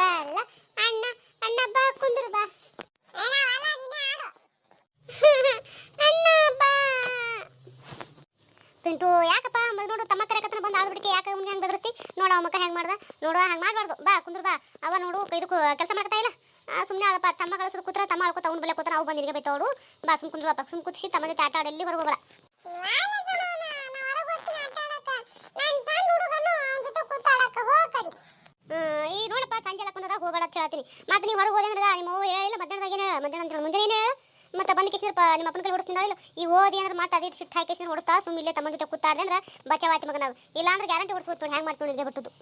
ಬಲ್ಲ ಅಣ್ಣ ಅಣ್ಣ ಬಾ ಕುಂದ್ರು ಬಾ. ಅಣ್ಣ ಬಾ. ಪಿಂಟು ಯಾಕಪ್ಪ? ಮಗ ನೋಡು ತಮ್ಮ ಕರೆಕತ್ತನ ಬಂದು ಆಳ್ಬಿಡಿಕೆ ಯಾಕೆ ಅವ್ನಿಗೆ ಹೆಂಗೆ ಬದರ್ಸ್ತಿ? ನೋಡು ಅವ ಮಕ್ಕ ಹೆಂಗೆ ಮಾಡ್ದ? ನೋಡು ಹಂಗೆ ಮಾಡಬಾರ್ದು. ಬಾ ಕುಂದ್ರು ಬಾ. ಅವ ನೋಡು ಇದಕ್ಕೂ ಕೆಲಸ ಮಾಡ್ತಾ ಇಲ್ಲ. ಸುಮ್ಮನೆ ಅಳಪ್ಪ ತಮ್ಮ ಕಳಿಸೋದು ಕೂತ್ರ ತಮ್ಮ ಅಳ್ಕೊತ ಅವ್ನ ಬೆಲೆ ಕೂತ್ರ ಅವು ಬಂದು ನಿನಗೆ ಬೈತಾವಳು ಬಾ ಸುಮ್ಮ ಕುಂದ್ರು ಬಾ ಸುಮ್ ಕುದಿಸಿ ತಮ್ಮ ಜೊತೆ ಆಟ ಆಡಲ್ಲಿ ಹೊರಗೆ ಕುಂದಾಗ ಹೋಗಬೇಡ ಅಂತ ಹೇಳ್ತೀನಿ. ಮತ್ತೆ ನೀವು ಹೊರಗೆ ಹೋದೆ ನಿಮ್ಮ ಅವ್ವ ಹೇಳಿಲ್ಲ ಮಧ್ಯಾಹ್ನದಾಗ ಏನು, ಮಧ್ಯಾಹ್ನ ಅಂತ ಮುಂಜಾನೆ ಏನು, ಮತ್ತೆ ಬಂದು ಕಿಸಿರಪ್ಪ ನಿಮ್ಮ ಅಪ್ಪನ ಕೈ ಓಡಿಸ್ತೀನಿ ಇಲ್ಲ? ಈ ಓದಿ ಅಂದ್ರೆ ಮತ್ತೆ ಅದೇ ಸಿಟ್ಟು ಹಾಕಿ ಕಿಸಿನ ಓಡಿಸ್ತಾ ಸುಮ್ಮನೆ ಇಲ್ಲೇ ತಮ್ಮ ಜೊತೆ ಕೂತಾಡ್ದೆ ಅಂದ್ರೆ ಬಚಾವಾಯ್ತು ಮಗ ನಾವು ಇಲ್ಲ ಗ್ಯಾರಂಟಿ ಓಡಿಸ್ಬೋದು ಹೆಂಗೆ ಮಾಡ್ತೀವಿ ನಿಮಗೆ ಬಿಟ್ಟದ್ದು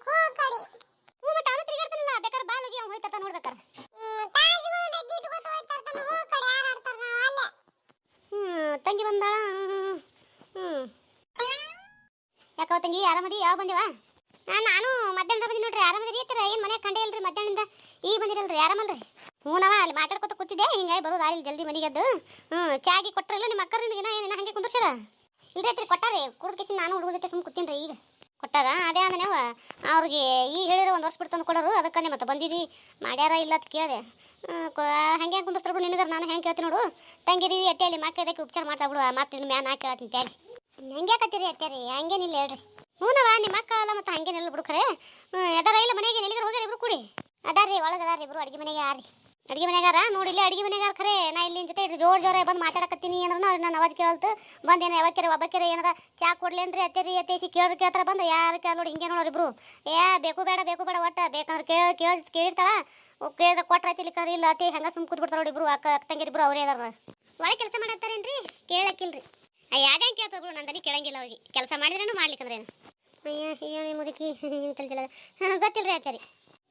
ಹ್ಞೂ ಮತ್ತೆ ಅವನು ತಿರುಗಾಡ್ತಾನಲ್ಲ ಬೇಕಾದ್ರೆ ಬಾಲ್ ಹೋಗಿ ಅವ್ನು ಹೋಯ್ತಾ ನೋಡ್ಬೇಕಾರೆ ಹ್ಞೂ ತಂಗಿ ಬಂದಾಳ ಹ್ಞೂ ಯಾಕವ ತಂಗಿ ಆರಾಮದಿ ಯಾವ ಬಂದಿವ? ನಾನು ನಾನು ಮಧ್ಯಾಹ್ನ ಬಂದಿ ನೋಡ್ರಿ ಆರಾಮದಿರಿ ಐತ್ರ ಏನು ಮನೆ ಕಂಡೇ ಇಲ್ರಿ ಮಧ್ಯಾಹ್ನದಿಂದ? ಈಗ ಬಂದಿರಲ್ರಿ ಆರಾಮಲ್ರಿ ಹ್ಞೂನವ ಅಲ್ಲಿ ಮಾತಾಡ್ಕೊತ ಕೂತಿದ್ದೆ, ಹಿಂಗಾಗಿ ಬರೋದು ಆಗಿಲ್ಲ ಜಲ್ದಿ ಮನೆಗೆದ್ದು ಹ್ಞೂ, ಚಾಗಿ ಕೊಟ್ಟರಲ್ಲ ನಿಮ್ಮ ಅಕ್ಕರ ನಿನಗೆ ಏನೇನು ಹಂಗೆ ಕುಂದ್ರಸ್ಯಾರ? ಇಲ್ರಿ ಐತ್ರಿ ಕೊಟ್ಟಾರಿ ಕುಡ್ದು ಕಿಸಿ ನಾನು ಹುಡುಗ ಜೊತೆ ಸುಮ್ಮನೆ ಕೂತೀನಿ ಈಗ. ಕೊಟ್ಟಾರ? ಅದೇ ಅಂದನೇವ ಅವ್ರಿಗೆ ಈಗ ಹೇಳಿರೋ ಒಂದು ವರ್ಷ ಬಿಟ್ಟು ತಂದು ಕೊಡೋರು ನೀವು ಮತ್ತೆ ಬಂದಿದ್ದಿ ಮಾಡ್ಯಾರ ಇಲ್ಲ ಅಂತ ಕೇಳಿದೆ. ಹಂಗೆ ಕುಂದಿಸ್ತಾರ ಬಿಡು ನಿನಗಾರ, ನಾನು ಹೆಂಗೆ ಕೇಳ್ತೀನಿ ನೋಡು. ಅಟ್ಟೆಯಲ್ಲಿ ಮಾಕೆ ಇದಕ್ಕೆ ಉಪಚಾರ ಮಾಡ್ತಾ ಬಿಡು ಮತ್ತೆ ಮ್ಯಾನ್ ಹಾಕಿ ಕೇಳತ್ತೀನಿ ಪ್ಯಾಲಿ. ಹಂಗೆ ಕತ್ತೀರಿ ಅತ್ತೀರಿ ಹಂಗೇನಿಲ್ಲ ಹೇಳ್ರಿ. ಹ್ಞೂನವ ನಿಮ್ಮ ಅಕ್ಕ ಅಲ್ಲ ಮತ್ತೆ ಹಂಗೇನಿಲ್ಲ ಬಿಡು ಖರೆ ಹ್ಞೂ ಎದಾರ ಇಲ್ಲ ಮನೆಗೆ ಎಲ್ಲಿಗಾರ ಹೋಗ್ಯಾರ ಇಬ್ರು ಕೂಡಿ? ಅದಾರ್ರಿ ಒಳಗೆ ಅದಾರ್ರಿ ಇಬ್ರು ಅಡಿಗೆ ಮನೆಗೆ ಯಾರಿ ಅಡಿಗೆ ಮನೆಗಾರ ನೋಡಿ ಇಲ್ಲಿ ಅಡಿಗೆ ಮನೆಗಾರ ಖರೆ? ನಾ ಇಲ್ಲಿ ಜೊತೆ ಇಟ್ಟು ಜೋರ್ ಜೋರ ಬಂದು ಮಾತಾಡಕತ್ತೀನಿ ಅಂದ್ರೂ ಅವ್ರು ನಾನು ಅವಾಜ್ ಕೇಳ್ತು. ಬಂದೇನು ಯಾವಕ್ಕೆರೆ ಒಬ್ಬಕ್ಕೆರೆ ಏನಾರ ಚಾ ಕೊಡ್ಲೇನ್ರಿ ಅತ್ತೇರಿ ಅತ್ತೇಸಿ ಕೇಳ್ರಿ ಕೇಳ್ತಾರ ಬಂದು ಯಾರು ಕೇಳ ನೋಡಿ ಹಿಂಗೆ ನೋಡ್ರಿ ಇಬ್ರು. ಏ ಬೇಕು ಬೇಡ ಬೇಕು ಬೇಡ ಒಟ್ಟ ಬೇಕಂದ್ರೆ ಕೇಳಿ ಕೇಳಿ ಕೇಳಿರ್ತಾಳ ಕೇಳಿದ್ರೆ ಕೊಟ್ರಾಯ್ತು ಇಲ್ಲಿ ಕರಿ ಇಲ್ಲ ಅತ್ತೆ ಹಂಗೆ ಸುಮ್ ಕೂತ್ಬಿಡ್ತಾರೆ ನೋಡಿ ಇಬ್ರು ಅಕ್ಕ ಅಕ್ಕ ತಂಗಿರಿಬ್ರು ಅವರೇ ಅದಾರ. ಒಳಗೆ ಕೆಲಸ ಮಾಡತ್ತಾರೇನ್ರಿ ಕೇಳಕ್ಕಿಲ್ರಿ. ಯಾವ್ದೇ ಕೇಳ್ತದ್ರು ನಂದನಿ ಕೇಳಂಗಿಲ್ಲ ಅವ್ರಿಗೆ. ಕೆಲಸ ಮಾಡಿದ್ರೇನು ಮಾಡ್ಲಿಕ್ಕಂದ್ರೇನು? ಅಯ್ಯ ಏನು ಮುದುಕಿ. ತಿಳಿದಿಲ್ಲ ಹಾಂ, ಗೊತ್ತಿಲ್ರಿ ಆಯ್ತಾರಿ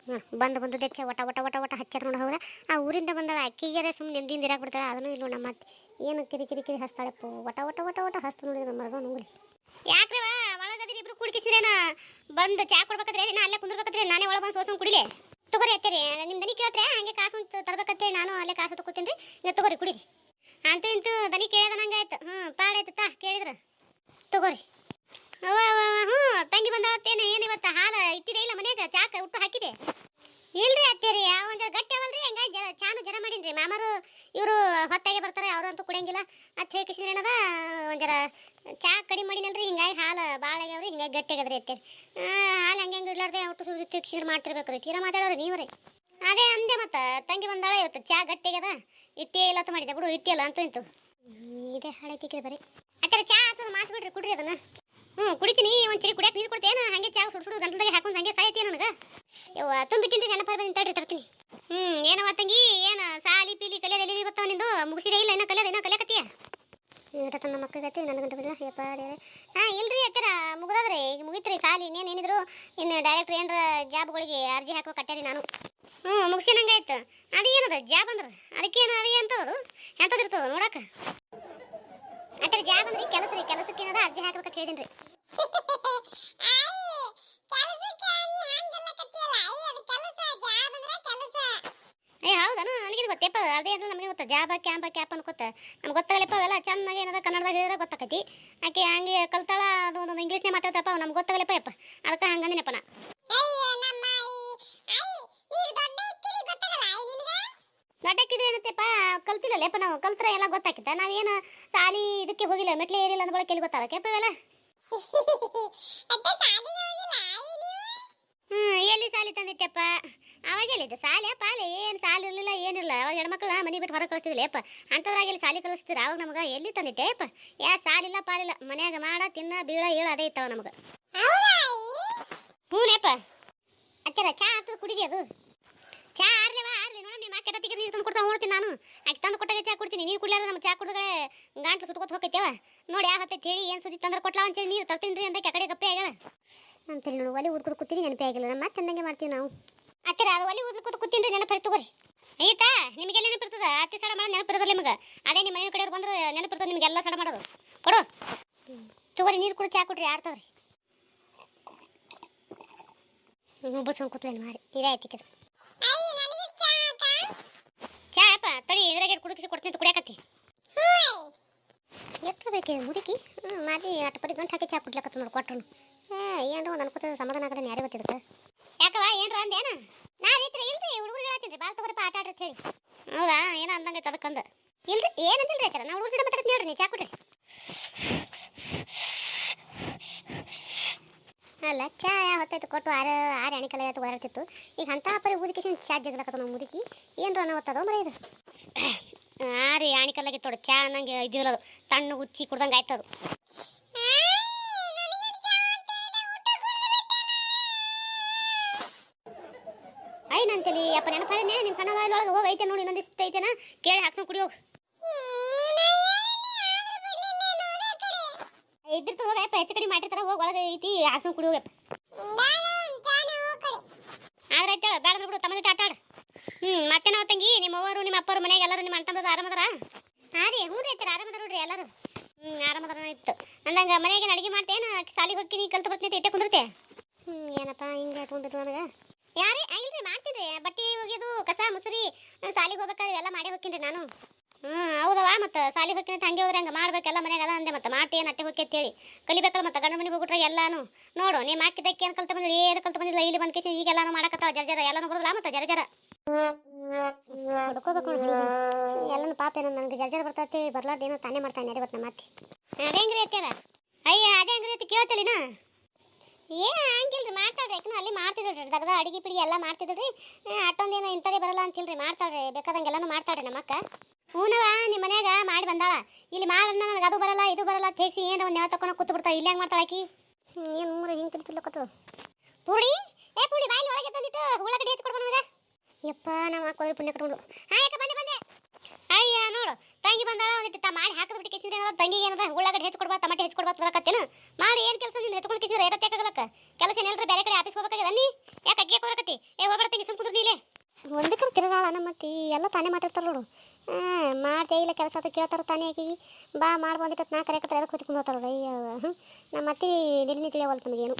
ಹಾಂ ಬಂದು ಬಂದು ದೆಚ್ಚ ಒಟ ಒಟ ಒಟ ಒಟ ಹಚ್ಚದ ನೋಡಿ, ಹೌದಾ? ಆ ಊರಿಂದ ಬಂದಳ, ಅಕ್ಕಿಗೆರೆ ಸುಮ್ಮನೆ ನೆಮ್ಮದಿಯಿಂದ ಇರಾಕ್ ಬಿಡ್ತಾಳೆ, ಅದನ್ನು ಇಲ್ಲ ನಮ್ಮ ಮತ್ತೆ ಏನು ಕಿರಿ ಕಿರಿ ಕಿರಿ ಹಸ್ತಾಳೆಪ್ಪ ಒಟ ಒಟ ಒಟ ಒಟ ಹಸ್ತ ನೋಡಿದ್ರೆ ಮರ್ಗ ನುಂಗ್ಲಿ ಯಾಕ್ರಿ ವಾ ಒಳಗದಿರಿ ಇಬ್ರು ಕುಡ್ಕಿಸಿರೇನ? ಬಂದು ಚಾ ಕೊಡ್ಬೇಕಾದ್ರೆ ನಾ ಅಲ್ಲೇ ಕುಂದ್ರಬೇಕಾದ್ರೆ ನಾನೇ ಒಳಗೆ ಬಂದು ಸೋಸಂಗ್ ಕುಡಿಲೆ. ತಗೋರಿ ಅತ್ತೇರಿ ನಿಮ್ಮ ದನಿ ಕೇಳ್ತ್ರೆ, ಹಂಗೆ ಕಾಸು ತರ್ಬೇಕಂತೇಳಿ ನಾನು ಅಲ್ಲೇ ಕಾಸು ತಗೋತೀನಿ ರೀ. ತಗೋರಿ, ಕುಡಿರಿ. ಅಂತೂ ಇಂತೂ ದನಿ ಕೇಳಿದ ನಂಗೆ ಆಯ್ತು. ಹ್ಞೂ ಪಾಡಾಯ್ತು ತಾ, ಕೇಳಿದ್ರ. ತಗೋರಿ. ಅವ ಹ್ಞೂ, ತಂಗಿ ಬಂದಾವತ್ತೇನು ಏನು ಇವತ್ತು ಹಾಲು ಇಟ್ಟಿದೆ ಇಲ್ಲ ಮನೆಯಾಗ? ಚಾಕ ಉಟ್ಟು ಹಾಕಿದೆ. ಇಲ್ರಿ ಅತ್ತೇರಿ ಒಂದು ಗಟ್ಟಿ ಅವಲ್ರಿ, ಹಂಗಾಗಿ ಜರ ಚಾನು ಜರ ಮಾಡೀನಿ ಮಾಮರು, ಇವರು ಹೊತ್ತಾಗೆ ಬರ್ತಾರೆ ಅವರು ಅಂತೂ ಕುಡಿಯಂಗಿಲ್ಲ. ಅಂತ ಹೇಳಿ ಏನದ ಒಂದರ ಚಾ ಕಡಿಮೆ ಮಾಡಿನಲ್ರಿ, ಹಿಂಗಾಗಿ ಹಾಲು ಭಾಳ ಆಗ್ಯಾವ್ರಿ, ಹಿಂಗಾಗಿ ಗಟ್ಟಿ ಆಗದ್ರಿ ಅತ್ತೇರಿ. ಹಾಲು ಹಂಗೆ ಹಂಗೆ ಇಡ್ಲಾರ್ದೆ ಒಟ್ಟು ಸುರಿದು ತಿಕ್ಸಿದ್ರೆ ಮಾಡ್ತಿರ್ಬೇಕು ರೀ ತೀರಾ ಮಾತಾಡೋರು ನೀವ್ರಿ. ಅದೇ ಅಂದೆ ಮತ್ತೆ, ತಂಗಿ ಬಂದಾಳ ಇವತ್ತು, ಚಾ ಗಟ್ಟಿಗದ ಇಟ್ಟೆ ಇಟ್ಟೇ ಇಲ್ಲ ಅಂತ ಮಾಡಿದೆ, ಬಿಡು ಹಿಟ್ಟಿಯಲ್ಲ ಅಂತ ಇಂತು ಇದೇ ಹಾಳೈತಿಕ್ಕಿದೆ ಬರೀ. ಅತ್ತರ ಚಾ ಆತದ, ಮಾತು ಬಿಡ್ರಿ, ಕುಡ್ರಿ ಅದನ್ನ. ಹ್ಞೂ ಕುಡಿತೀನಿ ಒಂದು ಚರಿ ಕುಡಿಯಕ್ಕೆ ನೀರು ಕೊಡ್ತೇನೆ ಹಂಗೆ ಚಾ ಸುಡು ಸುಡು ಗಂಟಲ್ದಾಗೆ ಹಾಕೊಂಡು ಹಂಗೆ ಸಾಯತಿ ನನಗೆ? ಇವ ತುಂಬಿಟ್ಟಿನ್ರಿ ನೆನಪ ಬಂದು ತಡ್ರಿ, ತರ್ತೀನಿ. ಹ್ಞೂ ಏನವ ತಂಗಿ, ಏನು ಸಾಲಿ ಪೀಲಿ ಕಲಿಯೋದು ಎಲ್ಲಿ ಇವತ್ತು ನಿಂದು? ಮುಗಿಸಿದೆ ಇಲ್ಲ, ಇನ್ನೂ ಕಲಿಯೋದು, ಇನ್ನೂ ಕಲಿಯಕತ್ತೀಯ? ಇಟ ತನ್ನ ಮಕ್ಕಳಿಗತ್ತಿ ನನ್ನ ಗಂಟೆ ಬಿಡಲ್ಲ ಯಪ್ಪ ಹಾಂ, ಇಲ್ರಿ ಅಕ್ಕರ ಮುಗಿದ್ರಿ ಈಗ ಮುಗಿತ್ರಿ, ಸಾಲಿ ಇನ್ನೇನು ಏನಿದ್ರು, ಇನ್ನು ಡೈರೆಕ್ಟ್ರಿ ಏನರ ಜಾಬ್ಗಳಿಗೆ ಅರ್ಜಿ ಹಾಕೋ ಕಟ್ಟೇರಿ ನಾನು. ಹ್ಞೂ ಮುಗಿಸಿನಂಗೆ ಆಯ್ತು ಅದು ಏನದ, ಜಾಬ್ ಅಂದ್ರೆ? ಅದಕ್ಕೆ ಏನು ಅಂತ ಅದು? ಎಂತದಿರ್ತದ ನೋಡಕ್ಕೆ. ಅತ್ತರ ಜಾಬ್ ಅಂದ್ರೆ ಕೆಲಸ ರೀ, ಕೆಲಸಕ್ಕೆ ಏನದ ಅರ್ಜಿ ಹಾಕ್ಬೇಕಂತ ಹೇಳಿದ್ದೀನಿ ರೀ. ಏ, ಹೌದನ? ನನಗೆ ಗೊತ್ತೇಪ ಅದೇ ಅಂದ್ರೆ ನಮಗೆ ಗೊತ್ತ, ಜಾಬ್ ಕ್ಯಾಂಪ ಕ್ಯಾಪ್ ಅನ್ಕೋತ ನಮ್ಗೆ ಗೊತ್ತಾಗಲಿಪ್ಪ, ಅವೆಲ್ಲ ಚೆನ್ನಾಗಿ ಏನದ ಕನ್ನಡದಾಗ ಹೇಳಿದ್ರೆ ಗೊತ್ತಾಕತಿ. ಆಕೆ ಹಂಗೆ ಕಲ್ತಾಳ ಅದು ಒಂದು ಇಂಗ್ಲೀಷ್ನೇ ಮಾತಾಡ್ತಪ್ಪ ನಮ್ಗೆ ಗೊತ್ತಾಗಲಿಪ್ಪ, ಯಪ್ಪ. ಅದಕ್ಕೆ ಹಂಗಂದಿನಪ್ಪ ನಾ. ದೊಡ್ಡಕ್ಕಿದ್ರೆ ಏನತ್ತಪ್ಪ ಕಲ್ತಿಲ್ಲಲ್ಲಪ್ಪ ನಾವು ಕಲ್ತ್ರ ಎಲ್ಲ ಗೊತ್ತಾಕಿತ್ತ? ನಾವೇನು ಸಾಲಿ ಇದಕ್ಕೆ ಹೋಗಿಲ್ಲ ಮೆಟ್ಲೆ ಏರಿಲ್ಲ ಅಂದ ಬಳಕೆ ಎಲ್ಲಿ ಗೊತ್ತಾಗಕ್ಕೆಪ್ಪ ಇವೆಲ್ಲ? ಹ್ಞೂ ಎಲ್ಲಿ ಸಾಲಿ ತಂದಿಟ್ಟಪ್ಪ? ಅವಾಗ ಎಲ್ಲಿದ್ದ? ಸಾಲೆ ಪಾಲೆ ಏನು ಸಾಲಿ ಇರಲಿಲ್ಲ ಏನಿಲ್ಲ ಅವಾಗ ಹೆಣ್ಮಕ್ಳ ಮನೆ ಬಿಟ್ಟು ಹೊರಗೆ ಕಳಿಸ್ತಿದ್ದಿಲ್ಲ ಯಪ್ಪ ಅಂಥದ್ರಾಗ ಇಲ್ಲಿ ಸಾಲಿ ಕಲಿಸ್ತೀರ ಅವಾಗ ನಮಗೆ ಎಲ್ಲಿ ತಂದಿಟ್ಟೆ ಯಪ್ಪ ಯಾ ಸಾಲಿಲ್ಲ ಪಾಲಿಲ್ಲ ಮನ್ಯಾಗ ಮಾಡ ತಿನ್ನ ಬೀಳ ಏಳು ಅದೇ ಇತ್ತವ ನಮಗೆ. ಹ್ಞೂನಪ್ಪ. ಅಚ್ಚರ ಚಾ ಆಗ್ತದ ಕುಡಿದಿ ಅದು? ಚಾ ಆರ್ಲಿವ ಆರ್ಲಿ. ನೋಡಿ ನಿಮ್ಮ ಕೆಟ್ಟ ಎಡತ್ತಿಗೆ ನೀರು ತಂದು ಕೊಡ್ತಾ ನೋಡ್ತೀನಿ ನಾನು. ಆಕೆ ತಂದು ಕೊಟ್ಟಾಗ ಚಾ ಕುಡ್ತೀನಿ. ನೀರು ಕುಡ್ಲಾರ ನಮ್ಮ ಚಾ ಕುಡಿದ್ರೆ ಗಾಂಟ್ಲು ಸುಟ್ಕೊತ ಹೋಗೈತೇವ ನೋಡಿ ಯಾವ ಹತ್ತೈತೆ ಹೇಳಿ, ಏನು ಸುದ್ದಿ ತಂದ್ರೆ ಕೊಟ್ಲ ಅಂತೇಳಿ ನೀರು ತರ್ತೀನಿ ರೀ ಕಡೆ ಗಪ್ಪೆ ಆಗ್ಯಾಳ. ಅಂತೇಳಿ ನೋಡಿ, ಒಲೆ ಊದ್ಕೊತ ಕೂತೀನಿ, ನೆನಪೇ ಆಗಿಲ್ಲ. ನಮ್ಮ ಮತ್ತೆ ಅಂದಂಗೆ ಮಾಡ್ತೀವಿ ನಾವು. ಅತ್ತರ ಅದು ಒಲೆ ಊದ್ಕೊತ ಕೂತೀನಿ ರೀ, ನೆನಪು ತಗೋರಿ ಆಯ್ತಾ ನಿಮಗೆಲ್ಲ ನೆನಪಿರ್ತದೆ ಅತ್ತಿ ಸಡ ಮಾಡೋದು ನೆನಪಿರೋದಿಲ್ಲ ನಿಮಗೆ? ಅದೇ ನಿಮ್ಮ ಮನೆ ಕಡೆಯವ್ರು ಬಂದ್ರೆ ನೆನಪಿರ್ತದೆ ನಿಮಗೆಲ್ಲ ಸಡ ಮಾಡೋದು. ಕೊಡು. ತಗೋರಿ, ನೀರು ಕುಡಿ, ಚಾ ಕೊಡ್ರಿ ಆಡ್ತದ್ರಿ ಬಸ್ಕೊಂಡು ಕೂತ್ಲೇನು ಮಾರಿ. ಇದೇ ಆಯ್ತಿಕ್ಕಿದು ಚಾ ಅಪ್ಪ ತಡಿ ಇದ್ರಾಗ ಕುಡುಕಿಸಿ ಕೊಡ್ತೀನಿ ಅಂತ ಕುಡಿಯಾಕತ್ತಿ. ಎಟ್ರ ಬೇಕು ಮುದುಕಿ? ಮಾದಿ ಅಟ್ಟು ಪರಿ ಗಂಟು ಹಾಕಿ ಚಾ ಕುಡ್ಲಕತ್ತ ನೋಡಿ ಕೊಟ್ರು ಏನ್ರ ಒಂದು ಅನ್ಕೋತ ಸಮಾಧಾನ ಆಗಲ್ಲ ಯಾರೇ ಗೊತ್ತಿರುತ್ತೆ? ಯಾಕವ ಏನ್ರ ಅಂದೇನ ನಾ ರೀತಿ ಇಲ್ರಿ ಹುಡುಗರಿಗೆ ಹೇಳ್ತೀನಿ ಬಾಲ್ ತಗೋರಿ ಆಟ ಆಡ್ರಿ ಹೇಳಿ. ಹೌದಾ ಏನೋ ಅಂದಂಗೈತೆ ಅದಕ್ಕಂದ? ಇಲ್ರಿ ಏನಂತಿಲ್ರಿ ಆಯ್ತಾರ ನಾವು ಹುಡುಗರ ಮಾತಾಡ್ತೀನಿ ಹೇಳ್ರಿ ನೀವು ಚಾ ಕೊಡ್ರಿ. ಅಲ್ಲ, ಚಾ ಹೊತ್ತಾಯ್ತು ಕೊಟ್ಟು ಆರ ಆರು ಎಣ್ಣೆ ಕಲೆ ಆಯ್ತು ಓದಾಡ್ತಿತ್ತು ಈಗ ಅಂತ ಪರಿ ಮುದುಕಿ ಚಾ ಜಗಲಕತ್ತ ನಾವು ಮುದುಕಿ. ಏನ್ರ ಅನ್ನೋ ಹೊತ್ತದೋ ಮರ ಇದು? ಆರಿ ಆಣಿ ಕಲ್ಲಾಗಿ ತೊಡ ಚಾ ನಂಗೆ ಇದ್ದಿಲ್ಲ ಅದು. ತಣ್ಣು ಉಚ್ಚಿ ಕುಡ್ದಂಗೆ ಆಯ್ತದು ಐ ಅಪ್ಪ ಯಪ್ಪ ನೆನಪಾರನೆ ನಿಮ್ಮ ಸಣ್ಣ ಬಾಯಿಲೊಳಗೆ ಹೋಗಿ ಐತೆ ನೋಡಿ ಇನ್ನೊಂದಿಷ್ಟು ಐತೆನ? ಕೇಳಿ ಹಾಕ್ಸ್ಕೊಂಡು ಕುಡಿ ಹೋಗು. ಇದ್ದಿರ್ತು ಹೋಗ ಯಪ್ಪ ಹೆಚ್ಚು ಕಡಿಮೆ ಮಾಡಿರ್ತಾರ, ಹೋಗಿ ಒಳಗೆ ಐತಿ ಆಸನ ಕುಡಿ ಹೋಗಪ್ಪ ಆದ್ರೆ ಆಯ್ತು ಬೇಡ ಬಿಡು ತಮ್ಮ ಜೊತೆ ಆಟ ಆಡು. ಹ್ಞೂ ಮತ್ತೆ ನಾವು ತಂಗಿ, ನಿಮ್ಮ ಅವ್ವರು, ನಿಮ್ಮ ಅಪ್ಪರು ಮನೆಗೆ ಎಲ್ಲರೂ ನಿಮ್ಮ ಅಣ್ಣ ಆರಾಮದಾರ ಹಾಂ ರೀ, ಹ್ಞೂ ರೀ ಆಯ್ತಾರ ಆರಾಮದಾರ ನೋಡ್ರಿ ಎಲ್ಲರೂ. ಹ್ಞೂ ಆರಾಮದಾರ ಇತ್ತು ಅಂದಂಗೆ ಮನೆಗೆ ಅಡಿಗೆ ಮಾಡ್ತೇನು ಸಾಲಿಗೆ ಹೋಗ್ತೀನಿ ಕಲ್ತು ಬರ್ತೀನಿ ಇಟ್ಟೆ ಕುಂದಿರ್ತೆ ಹ್ಞೂ ಏನಪ್ಪ, ಹಿಂಗೆ ತೊಗೊಂಡಿದ್ದು ನನಗೆ? ಯಾರೇ ಆಗಿಲ್ರಿ ಮಾಡ್ತೀನಿ ರೀ, ಬಟ್ಟೆ ಒಗೆಯೋದು ಕಸ, ಮುಸುರಿ ಸಾಲಿಗೆ ಹೋಗ್ಬೇಕಾದ್ರೆ ಎಲ್ಲ ಮಾಡೇ ಹೋಗ್ತೀನಿ ನಾನು. ಹ್ಞೂ ಹೌದವಾ ಮತ್ತೆ ಸಾಲಿಗೆ ಹೋಗ್ತೀನಿ ಹಂಗೆ ಹೋದ್ರೆ ಹಂಗೆ? ಮಾಡ್ಬೇಕೆಲ್ಲ ಮನೆಗೆ ಅದ ಅಂದೆ ಮತ್ತೆ. ಮಾಡ್ತೇನು ಅಟ್ಟೆ ಹೋಗಿ ಅಂತೇಳಿ. ಕಲಿಬೇಕಲ್ಲ ಮತ್ತೆ ಗಂಡ ಮನೆಗೆ ಹೋಗ್ಬಿಟ್ರೆ ಎಲ್ಲಾನು. ನೋಡು, ನೀ ಮಾಕಿದ್ದಕ್ಕೆ ಏನು ಕಲ್ತ ಬಂದಿಲ್ಲ ಏನು ಕಲ್ತ ಬಂದಿಲ್ಲ ಇಲ್ಲಿ ಬಂದು ಕೇಸಿ ಈಗೆಲ್ಲಾನು ಮಾಡಕತ್ತಾವ, ಜರ ಜರ, ಎಲ್ಲಾನು ಬರೋದಿಲ್ಲ ಮತ್ತೆ, ಜರ ಜರ. ಹುಡ್ಕೋಬೇಕು ಎಲ್ಲನೂ ಪಾಪ ಏನೋ ನನಗೆ ಜರ ಜರ ಬರ್ತೈತಿ, ಬರ್ಲಾರ್ದೇನೋ ತಾನೇ ಮಾಡ್ತಾನೆ ನಡಿ ಗೊತ್ತ ಮತ್ತೆ ಅದೇ ಹೆಂಗ್ರಿ ಅತ್ತೆ ಅಯ್ಯ, ಅದೇ ಹೆಂಗ್ರಿ ಅತ್ತಿ ಕೇಳ್ತಲಿನ ಏನು ಹಂಗಿಲ್ರಿ, ಮಾಡ್ತಾಳ್ರಿ. ಯಾಕಂದ್ರೆ ಅಲ್ಲಿ ಮಾಡ್ತಿದ್ರಿ ದಗದ, ಅಡಿಗೆ, ಪಿಡಿಗೆ ಎಲ್ಲ ಮಾಡ್ತಿದ್ರಿ ಅಟ್ಟೊಂದೇನು ಇಂಥದೇ ಬರಲ್ಲ ಅಂತಿಲ್ರಿ, ಮಾಡ್ತಾಳ್ರಿ. ಬೇಕಾದಂಗೆಲ್ಲನೂ ಮಾಡ್ತಾಳ್ರಿ ನಮ್ಮ ಅಕ್ಕ ಹೂನವ ನಿಮ್ಮ ಮನ್ಯಾಗ ಮಾಡಿ ಬಂದಾಳ. ಇಲ್ಲಿ ಮಾಡಣ್ಣ ನನಗೆ ಅದು ಬರಲ್ಲ, ಇದು ಬರಲ್ಲ ತೇಗ್ಸಿ ಏನು ಒಂದು ಯಾವ ತಕೊಂಡು ಕೂತು ಬಿಡ್ತಾ ಇಲ್ಲಿ ಹೆಂಗೆ ಮಾಡ್ತಾಳೆ ಆಕಿ. ಏನು ಮೂರು ಹಿಂಗೆ ತಿರ್ತಿರ್ಲಕತ್ತು ಪುಡಿ ಏ ಪುಡಿ ಬಾಯಿ ಒಳಗೆ ತಂದಿಟ್ಟು ಉಳ್ಳಾಗಡ್ಡಿ ಎತ್ತಿ ಕೊಡ್ಬೋದು ನನಗೆ. ಯಪ್ಪ ನಮ್ಮ ಹಾಕೋದ್ರೆ ಪುಣ್ಯ ಕಟ್ಕೊಂಡು ಹಾಂ ಯಾಕೆ ಬಂದೆ ಬಂದೆ. ಅಯ್ಯ, ನೋಡು, ತಂಗಿ ಬಂದಾಳ, ಒಂದಿಟ್ಟು ಮಾಡಿ ಹಾಕಿದ್ ಕೆಸಿದ್ರೆ ಏನಾದ್ರು ತಂಗಿಗೆ ಏನಾದ್ರು ಉಳ್ಳಾಗಡ್ಡಿ ಹೆಚ್ಚು ಕೊಡ್ಬಾ ಟಮಾಟೆ ಹೆಚ್ಚು ಕೊಡ್ಬಾ ಬರಕತ್ತೇನು ಮಾಡಿ ಏನು ಕೆಲಸ ನೀನು ಹೆಚ್ಕೊಂಡು ಕೆಸಿದ್ರೆ ಆಗಲಕ್ಕ ಕೆಲಸ ಏನೆಲ್ಲರ ಬೇರೆ ಕಡೆ ಆಫೀಸ್ ಹೋಗ್ಬೇಕಾಗಿ ನೀ ಯಾಕೆ ಅಕ್ಕಿ ಹೋಗಕತ್ತಿ ಏ, ಹೋಗ್ಬೇಡ ತಂಗಿ ಸುಮ್ ಕುದುರ್ನಿ ಇಲ್ಲೇ. ಒಂದಕ್ಕೆ ತಿರುಗಾಳ ನಮ್ಮ ಅತ್ತಿ? ಎಲ್ಲ ತಾನೇ ಮಾತಾಡ್ತಾರ ನೋಡು. ಹಾಂ ಮಾಡ್ತೇ ಇಲ್ಲ ಕೆಲಸ ಅದು ಕೇಳ್ತಾರ ತಾನೇ ಆಕಿಗೆ. ಬಾ, ಮಾಡಿ ಬಂದಿಟ್ಟು ನಾ ಕರೆಕ್ಟ್ ಅದಕ್ಕೆ ಕೂತ್ಕೊಂಡು ಹೋಗ್ತಾರಲ್ಲ ಅಯ್ಯೋ ಹ್ಞೂ ನಮ್ಮ ಅತ್ತೆ ನಿಲ್ಲಿ ತಿಳಿಯವಲ್ತು ನಮಗೇನು.